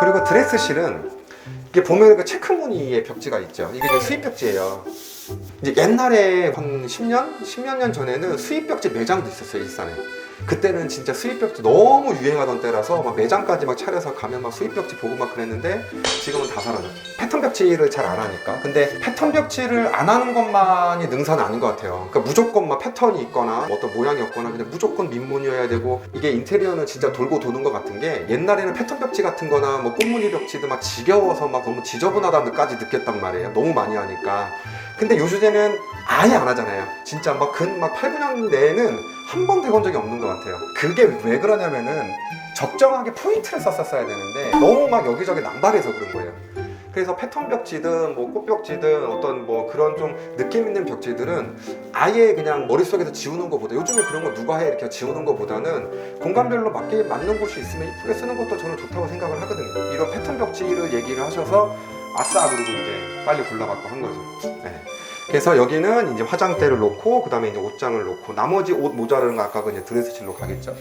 그리고 드레스실은 이게 보면 그 체크 무늬의 벽지가 있죠. 이게 수입 벽지예요. 이제 옛날에 한 10년, 10몇 년 전에는 수입 벽지 매장도 있었어요 일산에. 그때는 진짜 수입 벽지 너무 유행하던 때라서 막 매장까지 막 차려서 가면 막 수입 벽지 보고 막 그랬는데 지금은 다 사라졌죠. 패턴 벽지를 잘 안 하니까. 근데 패턴 벽지를 안 하는 것만이 능사는 아닌 것 같아요. 그러니까 무조건 막 패턴이 있거나 뭐 어떤 모양이 없거나 그냥 무조건 민무늬여야 되고 이게 인테리어는 진짜 돌고 도는 것 같은 게 옛날에는 패턴 벽지 같은 거나 뭐 꽃무늬 벽지도 막 지겨워서 막 너무 지저분하다까지 느꼈단 말이에요. 너무 많이 하니까. 근데 요즘에는 아예 안 하잖아요. 진짜 막 근 막 8, 9년 내에는 한 번도 해본 적이 없는 것 같아요. 그게 왜 그러냐면은 적정하게 포인트를 썼었어야 되는데 너무 막 여기저기 남발해서 그런 거예요. 그래서 패턴 벽지든 뭐 꽃벽지든 어떤 뭐 그런 좀 느낌 있는 벽지들은 아예 그냥 머릿속에서 지우는 것보다 요즘에 그런 거 누가 해 이렇게 지우는 것보다는 공간별로 맞게 맞는 곳이 있으면 이쁘게 쓰는 것도 저는 좋다고 생각을 하거든요. 이런 패턴 벽지를 얘기를 하셔서 아싸 그러고 이제 빨리 골라갖고 한 거죠. 네. 그래서 여기는 이제 화장대를 놓고 그 다음에 이제 옷장을 놓고 나머지 옷 모자르는 거 아까 그 드레스실로 가겠죠.